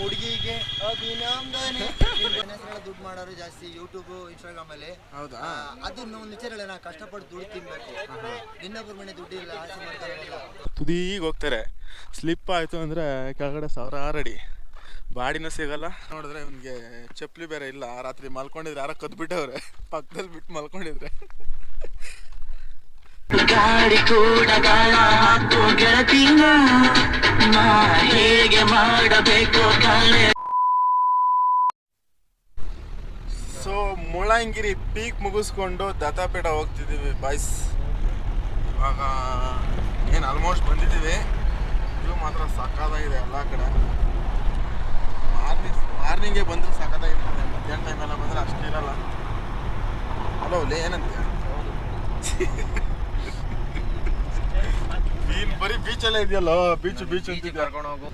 ಹುಡುಗಿಗೆ ದುಡ್ಡು ಮಾಡೋರು ಜಾಸ್ತಿ ಯೂಟ್ಯೂಬ್ ಇನ್ಸ್ಟಾಗ್ರಾಮ್ ಅಲ್ಲಿ ಹೌದಾ ಅದನ್ನ ಒಂದು ಕಷ್ಟಪಟ್ಟು ದುಡ್ಡು ತಿನ್ಬೇಕು ಇನ್ನೊಬ್ಬರ ಮನೆ ದುಡ್ಡು ಇಲ್ಲ ಆಸೆ ಮಾಡ್ತಾರೆ ಹೋಗ್ತಾರೆ. ಸ್ಲಿಪ್ ಆಯ್ತು ಅಂದ್ರೆ ಕೆಳಗಡೆ ಸಾವಿರಾರು ಅಡಿ ಬಾಡಿನೂ ಸಿಗಲ್ಲ. ನೋಡಿದ್ರೆ ಇವನಿಗೆ ಚಪ್ಪಲಿ ಬೇರೆ ಇಲ್ಲ. ರಾತ್ರಿ ಮಲ್ಕೊಂಡಿದ್ರೆ ಯಾರೋ ಕದ್ಬಿಟ್ಟವ್ರೆ. ಪಕ್ಕದಲ್ಲಿ ಬಿಟ್ಟು ಮಲ್ಕೊಂಡಿದ್ರೆ. ಗಾಡಿ ಕೂಡ ಗಾಳ ಹಾಕು ಗೆಳತಿನ ಹೇಗೆ ಮಾಡಬೇಕು ಕಾಳೆ ಸೊ ಮುಳ್ಳಂಗಿರಿ ಪೀಕ್ ಮುಗಿಸ್ಕೊಂಡು ದತ್ತಾಪೇಟ ಹೋಗ್ತಿದ್ದೀವಿ ಬಾಯ್ಸ್ ಇವಾಗ ಏನು ಆಲ್ಮೋಸ್ಟ್ ಬಂದಿದ್ದೀವಿ. ಇದು ಮಾತ್ರ ಸಕ್ಕತ್ತಾಗಿದೆ ಎಲ್ಲ ಕಡೆ. ಮಾರ್ನಿಂಗ್ ಮಾರ್ನಿಂಗೇ ಬಂದರೆ ಸಕ್ಕತ್ತಾಗಿರ್ತದೆ ಮಧ್ಯಾಹ್ನ ಟೈಮೆಲ್ಲ ಬಂದರೆ ಅಷ್ಟಿರಲ್ಲ ಹಲೋ ಲೇ, ಏನಂತೀಯ? ನೀನು ಬರೀ ಬೀಚಲ್ಲೇ ಇದೆಯಲ್ಲ? ಬೀಚ್ ಬೀಚ್ ಅಂತ ಕರ್ಕೊಂಡು ಹೋಗು.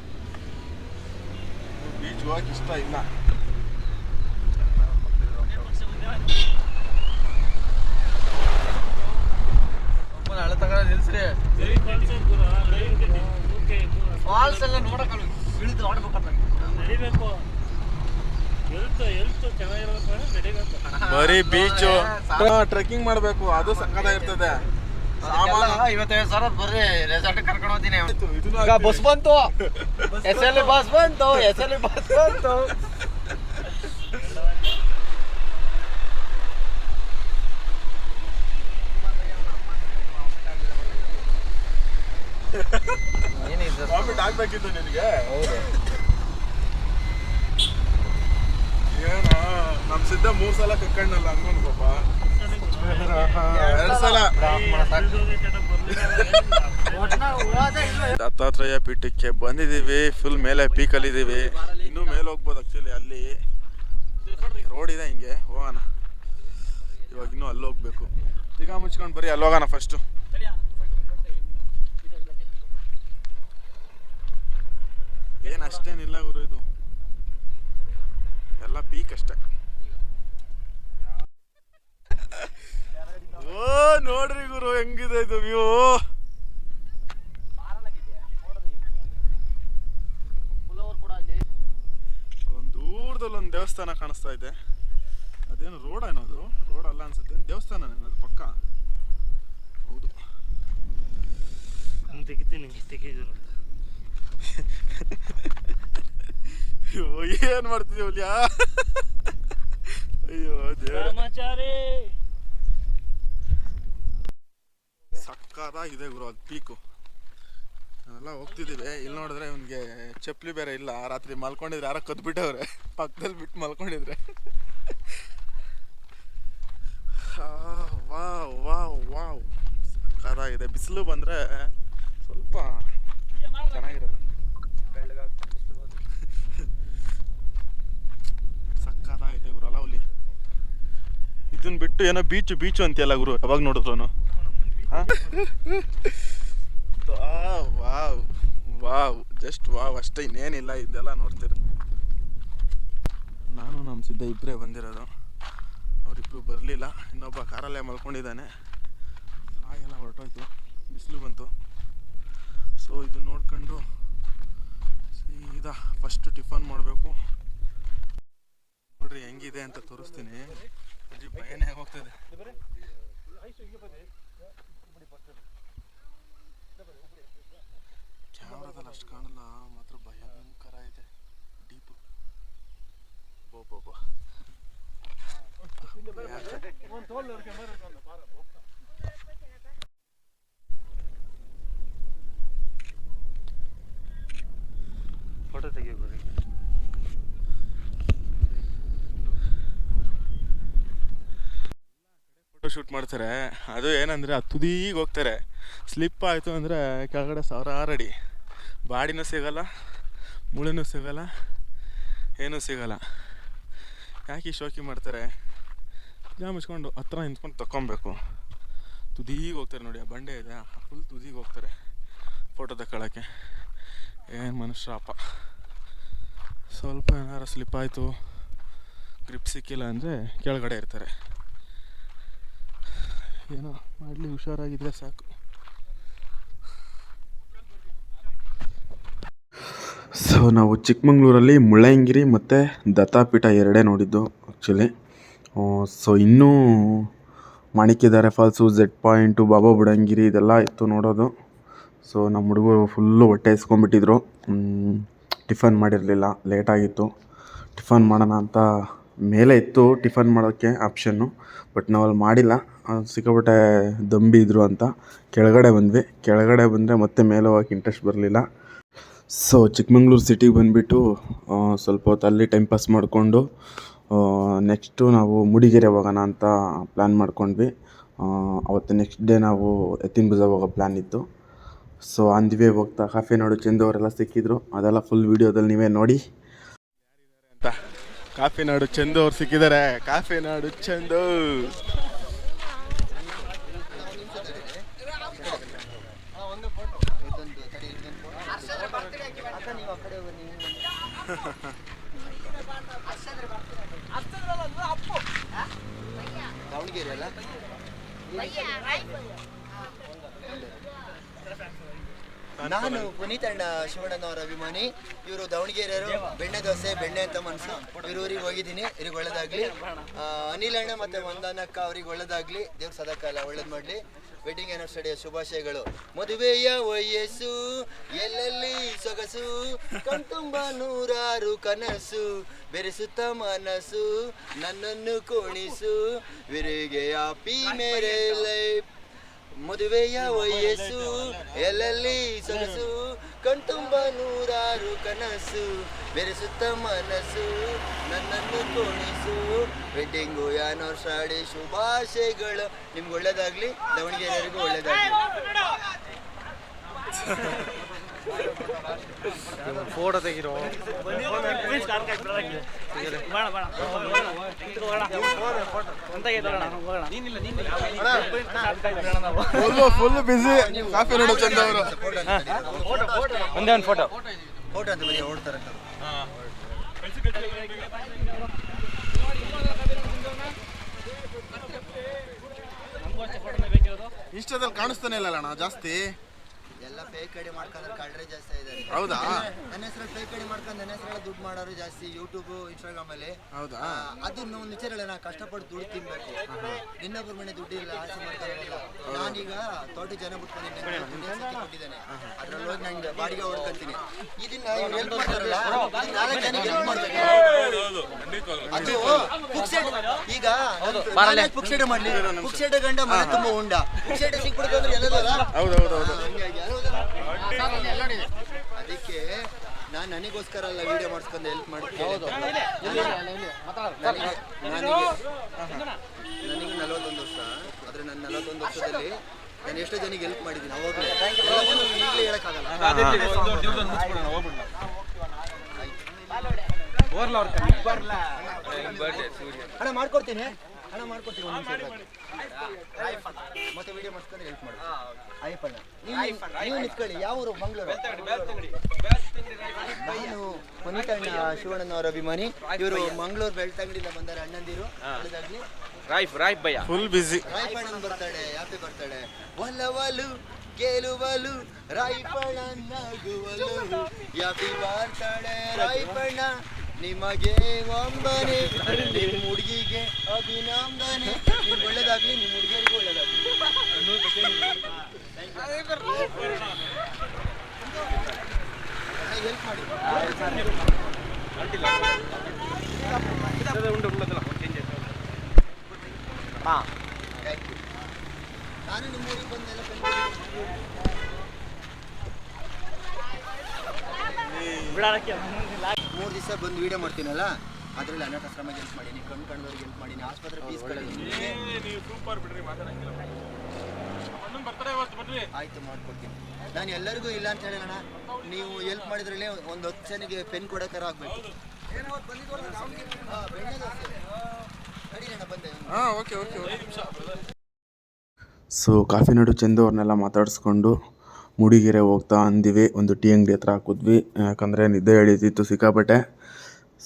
ಬೀಚ್ ಹೋಗಕ್ ಇಷ್ಟ ಇಲ್ಲ. ಹಳೆ ತಗೊಂಡ ನಿಲ್ಸ್ರಿ. ಫಾಲ್ಸ್ ಎಲ್ಲ ನೋಡಕ್ಕಲ್ಲ ಇಳಿದು ಆಡ್ಬೇಕಂತ. ನಡಿಬೇಕು. ಬರೀ ಬೀಚು ಟ್ರೆಕ್ಕಿಂಗ್ ಮಾಡಬೇಕು. ಅದು ಸಕ್ಕತ್ತಾಗಿರ್ತದೆ. ಸಾವಿರ ಬರ್ರಿ ರೆಸಾರ್ಟ್ ಕರ್ಕೊಂಡು ಹೋಗ್ತೀನಿ ಈಗ. ಬಸ್ ಬಂತು. ಎಸ್ ಎಲ್ ಬಸ್ ಬಂತು ಎಸ್ ಎಲ್ ಬಸ್ ಬಂತು. ಏನಿದೆ? ಆಗ್ಬೇಕಿತ್ತು ನಿನಗೆ? ಏನ ನಮ್ ಸಿದ್ಧ ಮೂರ್ ಸಲ ಕಕ್ಕಣ್ಣಲ್ಲ ಅನ್ಕೊಂಡ್ ಪಾಪ ದತ್ತಾತ್ರೇಯ ಪೀಠಕ್ಕೆ ಬಂದಿದ್ದೀವಿ. ಫುಲ್ ಮೇಲೆ ಪೀಕಲ್ಲಿ ಇದೀವಿ ಇನ್ನೂ ಮೇಲೆ ಹೋಗ್ಬೋದು ಆಕ್ಚುಲಿ ಅಲ್ಲಿ. ರೋಡ್ ಇದೆ ಹಿಂಗೆ. ಹೋಗೋಣ. ಇವಾಗ ಇನ್ನೂ ಅಲ್ಲಿ ಹೋಗ್ಬೇಕು. ಈಗ ಮುಚ್ಕೊಂಡು ಬರೀ, ಅಲ್ಲಿ ಹೋಗೋಣ ಫಸ್ಟು ಏನು ಅಷ್ಟೇನಿಲ್ಲ ಗುರು ಇದು. ಎಲ್ಲ ಪೀಕ್ ಅಷ್ಟೇ. ಓ ನೋಡ್ರಿ ಗುರು ಹೆಂಗಿದೆ ಇದು ವ್ಯೂ? ಒಂದು ದೂರದಲ್ಲಿ ಒಂದು ದೇವಸ್ಥಾನ ಕಾಣಿಸ್ತಾ ಇದೆ. ಅದೇನು ರೋಡ್ ಅನ್ನೋದು ರೋಡ್ ಅಲ್ಲ ಅನ್ಸುತ್ತೆ. ದೇವಸ್ಥಾನ ಅದು ಪಕ್ಕ? ಹೌದು. ತೆಗಿತೀನಿ ತೆಗಿದ್ರು ಅಯ್ಯೋ ಏನ್ ಮಾಡ್ತಿದೀವಿ ಹುಲಿಯಾ? ಅಯ್ಯೋ ದೇವ್ರೆ ಸಕ್ಕತ್ತಾಗಿದೆ ಗುರು, ಅದು ಪೀಕು ನಾವೆಲ್ಲ ಹೋಗ್ತಿದ್ದೀವಿ. ಇಲ್ಲಿ ನೋಡಿದ್ರೆ ಇವನಿಗೆ ಚಪ್ಪಲಿ ಬೇರೆ ಇಲ್ಲ. ರಾತ್ರಿ ಮಲ್ಕೊಂಡಿದ್ರೆ ಯಾರೋ ಕದ್ಬಿಟ್ಟವ್ರೆ. ಪಕ್ಕದಲ್ಲಿ ಬಿಟ್ಟು ಮಲ್ಕೊಂಡಿದ್ರೆ. Wow wow wow. ಸಕ್ಕತ್ತಾಗಿದೆ ಬಿಸಿಲು ಬಂದರೆ ಸ್ವಲ್ಪ ಚೆನ್ನಾಗಿರಲ್ಲ. ಸಕ್ಕತ್ತಾಗಿದೆ ಗುರು, ಅಲ್ಲ ಇದನ್ನ ಬಿಟ್ಟು ಏನೋ ಬೀಚು ಬೀಚು ಅಂತೀಯಲ್ಲ ಗುರು, ಯಾವಾಗ ನೋಡಿದ್ರು ವಾವ್ ವಾವ್ ಜಸ್ಟ್ ವಾವ್, ಅಷ್ಟೇ ಇನ್ನೇನಿಲ್ಲ, ಇದೆಲ್ಲ ನೋಡ್ತೀರ. ನಾನು ನಮ್ಮ ಸಿದ್ಧ ಇಬ್ಬರೇ ಬಂದಿರೋದು. ಅವರಿಬ್ರು ಬರಲಿಲ್ಲ, ಇನ್ನೊಬ್ಬ ಕಾರಲ್ಲೇ ಮಲ್ಕೊಂಡಿದ್ದಾನೆ. ಹಾಗೆಲ್ಲ ಹೊರಟೋಯ್ತು, ಬಿಸಿಲು ಬಂತು. ಸೊ ಇದು ನೋಡ್ಕೊಂಡು ಸೀದಾ ಫಸ್ಟು ಟಿಫನ್ ಮಾಡಬೇಕು. ನೋಡ್ರಿ, ಹೆಂಗಿದೆ ಅಂತ ತೋರಿಸ್ತೀನಿ. ಅಜ್ಜಿ ಭಯನೇ ಹೋಗ್ತದೆ ಕ್ಯಾಮ್ರಾದಲ್ಲಿ ಅಷ್ಟು ಕಾಣಲ್ಲ ಮಾತ್ರ ಭಯಂಕರ ಇದೆ. ಡೀಪ್ ಬೋಬ ಫೋಟೋ ತೆಗಿಬೇಕು ಫೋಟೋ ಶೂಟ್ ಮಾಡ್ತಾರೆ. ಅದು ಏನಂದರೆ ಅದು ತುದೀಗೆ ಹೋಗ್ತಾರೆ. ಸ್ಲಿಪ್ ಆಯಿತು ಅಂದರೆ ಕೆಳಗಡೆ ಸಾವಿರಾರು ಅಡಿ ಬಾಡಿನೂ ಸಿಗಲ್ಲ ಮುಳಿನೂ ಸಿಗಲ್ಲ, ಏನೂ ಸಿಗಲ್ಲ. ಯಾಕೆ ಶೋಕಿ ಮಾಡ್ತಾರೆ? ಜಾ ಮುಚ್ಕೊಂಡು ಹತ್ರ ನಿಂತ್ಕೊಂಡು ತಕ್ಕೊಬೇಕು. ತುದೀಗೆ ಹೋಗ್ತಾರೆ ನೋಡಿ, ಆ ಬಂಡೆ ಇದೆ ಫುಲ್ ತುದಿಗೆ ಹೋಗ್ತಾರೆ ಫೋಟೋ ತಗೊಳ್ಳೋಕ್ಕೆ ಏನು ಮನುಷ್ಯರಪ್ಪ ಸ್ವಲ್ಪ ಏನಾರು ಸ್ಲಿಪ್ ಆಯಿತು ಗ್ರಿಪ್ ಸಿಕ್ಕಿಲ್ಲ ಅಂದರೆ ಕೆಳಗಡೆ ಇರ್ತಾರೆ. ಏನೋ ಮಾಡಲಿ ಹುಷಾರಾಗಿದ್ದರೆ ಸಾಕು. ಸೊ ನಾವು ಚಿಕ್ಕಮಂಗ್ಳೂರಲ್ಲಿ ಮುಳ್ಳಯ್ಯಂಗಿರಿ ಮತ್ತು ದತ್ತಾಪೀಠ ಎರಡೇ ನೋಡಿದ್ದು ಆ್ಯಕ್ಚುಲಿ ಸೊ ಇನ್ನೂ ಮಾಣಿಕ್ಯದಾರೆ falls Z point Baba Budangiri ಇದೆಲ್ಲ ಇತ್ತು ನೋಡೋದು. ಸೊ ನಮ್ಮ ಹುಡುಗರು ಫುಲ್ಲು ಹೊಟ್ಟೆ ಇಸ್ಕೊಂಡ್ಬಿಟ್ಟಿದ್ರು ಟಿಫನ್ ಮಾಡಿರಲಿಲ್ಲ ಲೇಟಾಗಿತ್ತು ಟಿಫನ್ ಮಾಡೋಣ ಅಂತ ಮೇಲೆ ಇತ್ತು ಟಿಫನ್ ಮಾಡೋಕ್ಕೆ ಆಪ್ಷನ್ನು, ಬಟ್ ನಾವು ಅಲ್ಲಿ ಮಾಡಿಲ್ಲ ಸಿಕ್ಕಾಪಟ್ಟೆ ದಂಬಿ ಇದ್ರು ಅಂತ. ಕೆಳಗಡೆ ಬಂದ್ವಿ. ಕೆಳಗಡೆ ಬಂದರೆ ಮತ್ತೆ ಮೇಲೆ ಹೋಗಕ್ಕೆ ಇಂಟ್ರೆಸ್ಟ್ ಬರಲಿಲ್ಲ. ಸೊ ಚಿಕ್ಕಮಂಗ್ಳೂರು ಸಿಟಿಗೆ ಬಂದುಬಿಟ್ಟು ಸ್ವಲ್ಪ ಹೊತ್ತು ಅಲ್ಲಿ ಟೈಮ್ ಪಾಸ್ ಮಾಡಿಕೊಂಡು ನೆಕ್ಸ್ಟು ನಾವು ಮೂಡಿಗೆರೆ ಹೋಗೋಣ ಅಂತ ಪ್ಲ್ಯಾನ್ ಮಾಡ್ಕೊಂಡ್ವಿ. ಅವತ್ತು ನೆಕ್ಸ್ಟ್ ಡೇ ನಾವು ಎತ್ತಿನ ಬಜಾರ್ ಹೋಗೋ ಪ್ಲ್ಯಾನ್ ಇತ್ತು. ಸೊ ಆನ್ ದಿ ವೇ ಹೋಗ್ತಾ ಕಾಫಿ ನೋಡು ಚೆಂದವರೆಲ್ಲ ಸಿಕ್ಕಿದ್ರು. ಅದೆಲ್ಲ ಫುಲ್ ವೀಡಿಯೋದಲ್ಲಿ ನೀವೇ ನೋಡಿ. ಕಾಫಿ ನಾಡು ಚಂದು ಅವ್ರು ಸಿಕ್ಕಿದ್ದಾರೆ. ಕಾಫಿ ನಾಡು ಚಂದು. ನಾನು ಪುನೀತ್ ಅಣ್ಣ ಶಿವಣ್ಣನವರ ಅಭಿಮಾನಿ. ಇವರು ದಾವಣಗೆರೆಯವರು, ಬೆಣ್ಣೆ ದೋಸೆ, ಬೆಣ್ಣೆ ಅಂತ ಮನಸ್ಸು ಇವ್ರ ಊರಿಗೆ ಹೋಗಿದ್ದೀನಿ, ಇವ್ರಿಗೆ ಒಳ್ಳೇದಾಗ್ಲಿ. ಅನಿಲ್ ಅಣ್ಣ ಮತ್ತೆ ವಂದನಕ್ಕ ಅವ್ರಿಗೆ ಒಳ್ಳೇದಾಗ್ಲಿ. ದೇವ್ರ ಸದಾಕಾಲ ಒಳ್ಳೇದು ಮಾಡಲಿ. ವೆಡ್ಡಿಂಗ್ ಆನಿವರ್ಸರಿಯ ಶುಭಾಶಯಗಳು. ಮದುವೆಯ ವಯಸ್ಸು, ಎಲ್ಲೆಲ್ಲಿ ಸೊಗಸು? ಕಣ್ತುಂಬ ನೂರಾರು ಕನಸು, ಬೆರೆಸುತ್ತ ಮನಸ್ಸು ನನ್ನನ್ನು ಕೋಣಿಸು. ವಿರಿಗೆ ಆಪಿ ಮೇರೆ ಲೈಫ್ ಮದುವೆಯ ವಯಸ್ಸು, ಎಲ್ಲೆಲ್ಲಿ ಸೊಗಸು, ಕಣ್ತುಂಬ ನೂರಾರು ಕನಸು, ಬೆರೆಸುತ್ತ ಮನಸ್ಸು ನನ್ನನ್ನು ಕೋಣಿಸು ವೆಡ್ಡಿಂಗು ಸಾಡಿ ಶುಭಾಶಯಗಳು. ನಿಮ್ಗೆ ಒಳ್ಳೇದಾಗ್ಲಿ ದಾವಣಗೆರೆಗೂ ಒಳ್ಳೇದಾಗ್ಲಿ. ಫೋಟೋ ತೆಗಿರೋ. ಫುಲ್ ಬಿಸಿ ಕಾಫಿ ನೋಡೋ ಚಂದ ಅವರು. ಒಂದೇ ಒಂದು ಫೋಟೋ ಫೋಟೋ ಅಂತ ಓಡ್ತಾರೆ ಇನ್ಸ್ಟಾದಲ್ಲಿ ಕಾಣಿಸ್ತಾನೆ ಇಲ್ಲ ಅಣ್ಣ, ಜಾಸ್ತಿ? ಫೇಕ್ ಐಡಿ ಮಾಡ್ಕೊಂಡ್ರೆ ಕಳ್ಳರೆ ಜಾಸ್ತಿ ಇದ್ದಾರೆ ಹೌದಾ? ನನ್ನ ಹೆಸರಲ್ಲಿ ಫೇಕ್ ಐಡಿ ಮಾಡ್ಕೊಂಡು ನನ್ನ ಹೆಸರಲ್ಲಿ ದುಡ್ಡು ಮಾಡೋರು ಜಾಸ್ತಿ ಯೂಟ್ಯೂಬ್ ಇನ್ಸ್ಟಾಗ್ರಾಮ್ ಅಲ್ಲಿ. ಹೌದಾ? ಆ, ಅದು ಒಂದು ವಿಚಾರ ನಾ ಕಷ್ಟಪಟ್ಟು ದುಡ್ಡು ತಿನ್ಬೇಕು. ಇನ್ನೊಬ್ಬರ ಮನೆ ದುಡ್ಡಿಲ್ಲ ಆಸೆ ನಾನೀಗ ತೋಟ ಜನ ಬಿಟ್ಕೊಂಡಿದ್ದೇನೆ ಕೊಟ್ಟಿದ್ದೇನೆ. ಅದ್ರಲ್ಲಿ ಹೋಗಿ ನಂಗೆ ಬಾಡಿಗೆ ಹೊಡ್ಕೊಂತೀನಿ. ಇದನ್ನ ಇವ್ರು ಹೆಲ್ಪ್ ಮಾಡ್ತಾರಲ್ಲ ಇದನ್ನ ನಾಲ್ಕು ಜನಕ್ಕೆ ಹೆಲ್ಪ್ ಮಾಡ್ಬೇಕು. ಅದು ಪುಕ್ಸೆಡ್ ಈಗ ಪುಕ್ಸೆಡ್ ಮಾಡ್ಲಿ. ಪುಕ್ಸೆಡ್ ಗಂಡ ಮನೆ ತುಂಬಾ ಉಂಡ. ಪುಕ್ಸೆಡ್ ಸಿಕ್ಬಿಡ್ತು ಅಂದ್ರೆ ಎಲ್ಲದಲ್ಲ ಹೌದು ಹೌದು ಹೌದು. ಹಂಗಾಗಿ ನಾನು ನನಗೋಸ್ಕರ ಅಲ್ಲ ವಿಡಿಯೋ ಮಾಡಿಸ್ಕೊಂಡು ಹೆಲ್ಪ್ ಮಾಡ್ಕೊಂಡು ನನಗೆ ನನಗೆ ನಲವತ್ತೊಂದು ವರ್ಷ. ಆದರೆ ನನ್ನ ನಲವತ್ತೊಂದು ವರ್ಷದಲ್ಲಿ ನಾನು ಎಷ್ಟೋ ಜನಕ್ಕೆ ಹೆಲ್ಪ್ ಮಾಡಿದ್ದೀನಿ. ಅವಾಗಲೇ ಈಗಲೇ ಹೇಳೋಕ್ಕಾಗಲ್ಲ. ಅಣ್ಣ ಮಾಡ್ಕೊಡ್ತೀನಿ. ಅಣ್ಣ ಮಾಡ್ಕೊಡ್ತೀವಿ ಒಂದು ನಿಮಿಷ. ಮತ್ತೆ ವಿಡಿಯೋ ಮಾಡಿಸ್ಕೊಂಡು ಹೆಲ್ಪ್ ಮಾಡಿ ಆಯ್ಪಣ್ಣ ನೀವು ನೀವು ನಿಂತ್ಕೊಳ್ಳಿ ಯಾವ ಊರು? ಮಂಗಳೂರು. ನಾನು ಪುನೀತಣ್ಣ ಶಿವಣ್ಣನವರ ಅಭಿಮಾನಿ. ಇವರು ಮಂಗಳೂರು ಬೆಳ್ತಂಗಡಿಯಿಂದ ಬಂದಾರೆ ಅಣ್ಣಂದಿರು. ಒಳ್ಳೆದಾಗ್ಲಿ ರಾಯ್ಫ್ ರಾಯ್ಫ್ ಭಯ ಫುಲ್ ಬಿಸಿ ರಾಯಪಣ್ಣನ್ ಬರ್ತಾಳೆ ಯಾಕೆ ಬರ್ತಾಳೆ? ಒಲವಲು ಗೆಲುವಲು ರಾಯಪಣ್ಣ ನಗುವಲು ಯಾಪಿ ಬರ್ತಾಳೆ ರಾಯಪಣ್ಣ ನಿಮಗೆ ಒಂಬನೆ ನಿಮ್ಮ ಹುಡುಗಿಗೆ ಅಭಿನಂದನೆ ನಿಮ್ಗೆ ಒಳ್ಳೇದಾಗ್ಲಿ, ನಿಮ್ಮ ಹುಡುಗಿಯರಿಗೂ ಒಳ್ಳೇದಾಗ್ಲಿ ಹೆಲ್ಪ್ ಮಾಡಿ Thank you. ನಾನು ನಿಮ್ಮ ಊರಿಗೆ ಬಂದೆಲ್ಲ ಮೂರು ದಿವಸ ಬಂದು ವಿಡಿಯೋ ಮಾಡ್ತೀನಲ್ಲ? ಅದರಲ್ಲಿ ಅನಾಥಾಶ್ರಮಕ್ಕೆ ಹೆಲ್ಪ್ ಮಾಡೀನಿ ಕಣ್ಣು ಕಂಡವ್ರಿಗೆ ಹೆಲ್ಪ್ ಮಾಡೀನಿ ಆಸ್ಪತ್ರೆ ಫೀಸ್ ಆಯ್ತು ಮಾಡ್ಕೊಡ್ತೀನಿ. ನಾನು ಎಲ್ಲರಿಗೂ ಇಲ್ಲ ಅಂತ ಹೇಳೋಣ ನೀವು ಹೆಲ್ಪ್ ಮಾಡಿದ್ರಲ್ಲಿ ಒಂದು ಹತ್ತು ಜನಕ್ಕೆ ಪೆನ್ ಕೊಡೋಕಾರ ಆಗ್ಬೇಕು. ಸೊ ಕಾಫಿ ನಡು ಚಂದು ಅವ್ರನ್ನೆಲ್ಲ ಮಾತಾಡಿಸ್ಕೊಂಡು ಮೂಡಿಗೆರೆ ಹೋಗ್ತಾ ಅಂದಿವಿ, ಒಂದು ಟೀ ಅಂಗಡಿ ಹತ್ರ ಕೂತ್ವಿ ಯಾಕಂದರೆ ನಿದ್ದೆ ಎಳೀತಿತ್ತು ಸಿಕ್ಕಾಪಟ್ಟೆ.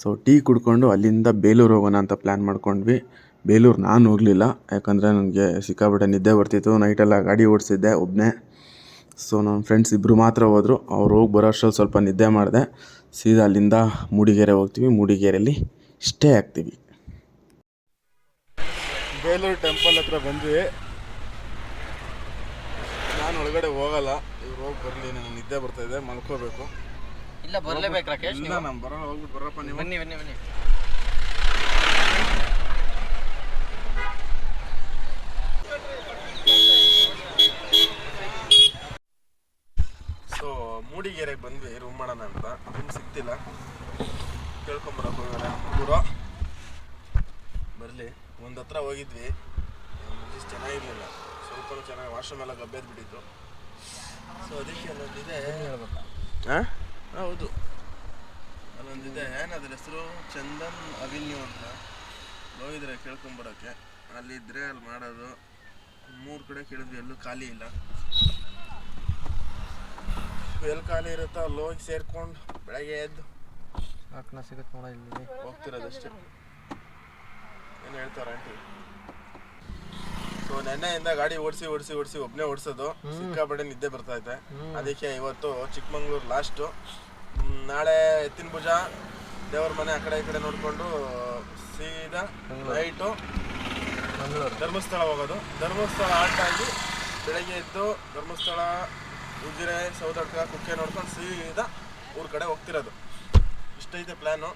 ಸೊ ಟೀ ಕುಡ್ಕೊಂಡು ಅಲ್ಲಿಂದ ಬೇಲೂರು ಹೋಗೋಣ ಅಂತ ಪ್ಲ್ಯಾನ್ ಮಾಡ್ಕೊಂಡ್ವಿ. ಬೇಲೂರು ನಾನು ಹೋಗಲಿಲ್ಲ, ಯಾಕಂದರೆ ನನಗೆ ಸಿಕ್ಕಾಪಟ್ಟೆ ನಿದ್ದೆ ಬರ್ತಿತ್ತು. ನೈಟೆಲ್ಲ ಗಾಡಿ ಓಡಿಸಿದ್ದೆ ಒಬ್ಬನೇ ಸೊ ನನ್ನ ಫ್ರೆಂಡ್ಸ್ ಇಬ್ಬರು ಮಾತ್ರ ಹೋದರು. ಅವ್ರು ಹೋಗಿ ಬರೋ ಸ್ವಲ್ಪ ನಿದ್ದೆ ಮಾಡಿದೆ. ಸೀದಾ ಅಲ್ಲಿಂದ ಮೂಡಿಗೆರೆ ಹೋಗ್ತೀವಿ. ಮೂಡಿಗೆರೆಯಲ್ಲಿ ಸ್ಟೇ ಆಗ್ತೀವಿ. ಬೇಲೂರು ಟೆಂಪಲ್ ಹತ್ರ ಬಂದ್ವಿ. ನಾನು ಒಳಗಡೆ ಹೋಗಲ್ಲ. ಇವ್ರು ಹೋಗಿ ಬರಲಿ ನನಗೆ ನಿದ್ದೆ ಬರ್ತಾ ಇದೆ ಮಲ್ಕೋಬೇಕು. ಇಲ್ಲ ಬರ್ಲೇಬೇಕು ರಾಕೇಶ್ ಇಲ್ಲ ನಾನು ಬರೋಣ ಹೋಗ್ಬಿಟ್ಟು ಬರಪ್ಪ ನೀವು. ಬನ್ನಿ ಬನ್ನಿ ಬನ್ನಿ. ಸೊ ಮೂಡಿಗೆರೆಗೆ ಬಂದ್ವಿ ರೂಮ್ ಮಾಡೋಣ ಅಂತ. ರೂಮ್ ಸಿಗ್ತಿಲ್ಲ. ಕೇಳ್ಕೊಂಬರಕ್ಕೆ ಹೋಗೋಣ ಹುಡುಗರು ಬರಲಿ. ಒಂದು ಹತ್ರ ಹೋಗಿದ್ವಿ. ಇಷ್ಟು ಚೆನ್ನಾಗಿರ್ಲಿಲ್ಲ. ಸ್ವಲ್ಪ ಚೆನ್ನಾಗಿ ವಾಶ್ರೂಮ್ ಎಲ್ಲ ಗಬ್ಬೆದ್ ಬಿಟ್ಟಿತ್ತು ಸೊ ಅದಕ್ಕೆ ಅಲ್ಲೊಂದಿದೆ ಹಾಂ ಹೌದು. ಅಲ್ಲೊಂದಿದೆ ಏನದ್ರ ಹೆಸರು ಚಂದನ್ ಅವಿನ್ಯೂ ಅಂತ. ಹೋಗಿದ್ರೆ ಕೇಳ್ಕೊಂಬರೋಕ್ಕೆ ಅಲ್ಲಿದ್ದರೆ ಅಲ್ಲಿ ಮಾಡೋದು. ಮೂರು ಕಡೆ ಕೇಳಿದ್ವಿ ಎಲ್ಲೂ ಖಾಲಿ ಇಲ್ಲ. ಎಲ್ಲಿ ಖಾಲಿ ಇರುತ್ತೋ ಅಲ್ಲಿ ಹೋಗಿ ಸೇರ್ಕೊಂಡು ಬೆಳಗ್ಗೆ ಎದ್ದು ಹಾಕ್ನ ಸಿಗುತ್ತೆ ನೋಡ ಇಲ್ಲಿ ಹೋಗ್ತಿರೋದಷ್ಟೇ. ಏನು ಹೇಳ್ತಾರೆ ಆಂಟಿ? ಸೊ ನೆನ್ನೆಯಿಂದ ಗಾಡಿ ಓಡಿಸಿ ಓಡಿಸಿ ಓಡಿಸಿ ಒಬ್ಬನೇ ಓಡಿಸೋದು. ಸಿಕ್ಕಾಪಟ್ಟೆ ನಿದ್ದೆ ಬರ್ತಾ ಇದೆ ಅದಕ್ಕೆ ಇವತ್ತು ಚಿಕ್ಕಮಂಗ್ಳೂರು ಲಾಸ್ಟು ನಾಳೆ ಎತ್ತಿನ ಭುಜ ದೇವ್ರ ಮನೆ ಆ ಕಡೆ ಈ ಕಡೆ ನೋಡಿಕೊಂಡು ಸೀದಾ ನೈಟು ಧರ್ಮಸ್ಥಳ ಹೋಗೋದು. ಧರ್ಮಸ್ಥಳ ಆಲ್ಟ್ ಆಗಿ ಬೆಳಗ್ಗೆ ಎದ್ದು ಧರ್ಮಸ್ಥಳ ಉಜಿರೆ ಸೌದಡ್ಕ ಕುಕ್ಕೆ ನೋಡ್ಕೊಂಡು ಸೀದಾ ಊರ ಕಡೆ ಹೋಗ್ತಿರೋದು. ಇಷ್ಟೈತೆ ಪ್ಲ್ಯಾನು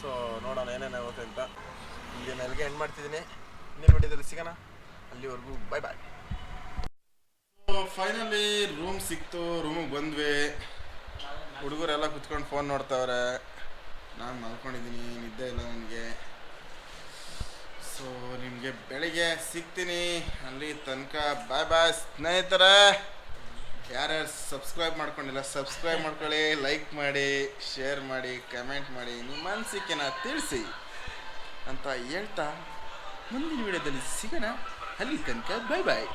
ಸೊ ನೋಡೋಣ ಏನೇನು ಆಗುತ್ತೆ ಅಂತ. ಇಲ್ಲಿ ನೆಲಗೆ ಎಂಡ್ ಮಾಡ್ತಿದ್ದೀನಿ. ಇನ್ನೇನು ಬಿಟ್ಟಿದ್ದಲ್ಲಿ ಸಿಗೋಣ. ಅಲ್ಲಿವರೆಗೂ ಬೈ ಬಾಯ್ ಫೈನಲಿ ರೂಮ್ ಸಿಕ್ತು ರೂಮಿಗೆ ಬಂದ್ವಿ. ಹುಡುಗರೆಲ್ಲ ಕುತ್ಕೊಂಡು ಫೋನ್ ನೋಡ್ತಾವ್ರೆ. ನಾನು ಮಲ್ಕೊಂಡಿದ್ದೀನಿ, ನಿದ್ದೆ ಇಲ್ಲ ನನಗೆ. ಸೊ ನಿಮಗೆ ಬೆಳಿಗ್ಗೆ ಸಿಗ್ತೀನಿ. ಅಲ್ಲಿ ತನಕ ಬಾಯ್ ಬಾಯ್ ಸ್ನೇಹಿತರೆ. ಯಾರ್ಯಾರು ಸಬ್ಸ್ಕ್ರೈಬ್ ಮಾಡ್ಕೊಂಡಿಲ್ಲ ಸಬ್ಸ್ಕ್ರೈಬ್ ಮಾಡ್ಕೊಳ್ಳಿ ಲೈಕ್ ಮಾಡಿ ಶೇರ್ ಮಾಡಿ ಕಮೆಂಟ್ ಮಾಡಿ, ನಿಮ್ಮ ಅನಿಸಿಕೆನ ತಿಳಿಸಿ ಅಂತ ಹೇಳ್ತಾ ಮುಂದಿನ ವಿಡಿಯೋದಲ್ಲಿ ಸಿಗೋಣ. ಅಲ್ಲಿ ತನಕ ಬಾಯ್ ಬಾಯ್